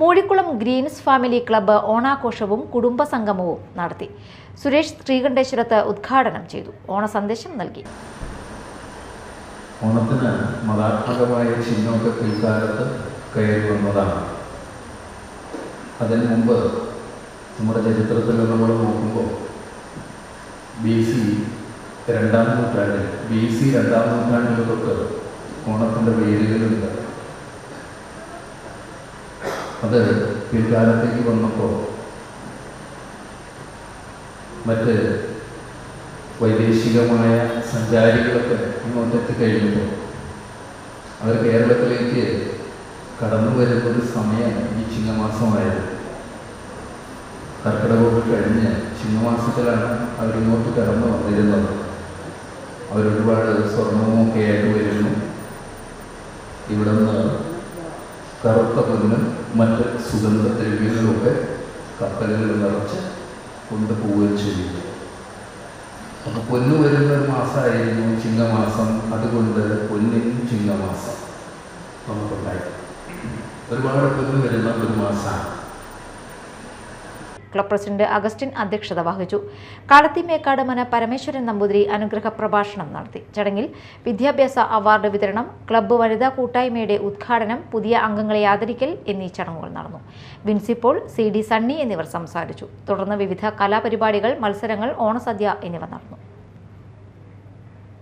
Moozhikkulam Green's family club ഓണാഘോഷവും കുടുംബ സംഗമവും നടത്തി. സുരേഷ് ശ്രീകണ്ഠേശ്വരത്ത് ഉദ്ഘാടനം ചെയ്തു. ഓണ സന്ദേശം നൽകി. ഓണത്തിന് മതാത്മകമായ ചിഹ്നമൊക്കെ പിൽക്കാലത്ത് കയറി വന്നതാണ്. അതിന് മുമ്പ് നമ്മുടെ ചരിത്രത്തിൽ നമ്മൾ നോക്കുമ്പോൾ ബി സി രണ്ടാം നൂറ്റാണ്ടിൽ ബി സി രണ്ടാം നൂറ്റാണ്ടിൽ തൊട്ട് ഓണത്തിന്റെ വേരുകളുണ്ട് അത് പിൽക്കാലത്തേക്ക് വന്നപ്പോൾ മറ്റ് വൈദേശികമായ സഞ്ചാരികളൊക്കെ ഇങ്ങോട്ടെത്തി കഴിയുമ്പോൾ അവർ കേരളത്തിലേക്ക് കടന്നു വരുന്നൊരു സമയം ഈ ചിങ്ങമാസമായിരുന്നു കർക്കിടകമൊക്കെ കഴിഞ്ഞ് ചിങ്ങമാസത്തിലാണ് അവരിങ്ങോട്ട് കടന്നു വന്നിരുന്നത്. അവരൊരുപാട് സ്വർണവും ഒക്കെ ആയിട്ട് കറുത്ത പതിനും മറ്റ് സുഗന്ധ ദ്രവ്യങ്ങളുമൊക്കെ കപ്പലുകൾ നിറച്ച് കൊണ്ടുപോവുകയും ചെയ്യുന്നു അപ്പോൾ പൊന്ന് വരുന്ന ഒരു മാസമായിരുന്നു ചിങ്ങമാസം. അതുകൊണ്ട് പൊന്നിൻ ചിങ്ങമാസം നമുക്കുണ്ടായി. ഒരുപാട് പൊന്ന് വരുന്ന ഒരു മാസമാണ് ക്ലബ് പ്രസിഡന്റ് അഗസ്റ്റിൻ അധ്യക്ഷത വഹിച്ചു. കാളത്തിമേക്കാട് മന പരമേശ്വരൻ നമ്പൂതിരി അനുഗ്രഹ പ്രഭാഷണം നടത്തി. ചടങ്ങിൽ വിദ്യാഭ്യാസ അവാർഡ് വിതരണം ക്ലബ്ബ് വനിതാ കൂട്ടായ്മയുടെ ഉദ്ഘാടനം പുതിയ അംഗങ്ങളെ ആദരിക്കൽ എന്നീ ചടങ്ങുകൾ നടന്നു. വിൻസിപ്പോൾ സി ഡി സണ്ണി എന്നിവർ സംസാരിച്ചു. തുടർന്ന് വിവിധ കലാപരിപാടികൾ മത്സരങ്ങൾ ഓണസദ്യ എന്നിവ നടന്നു.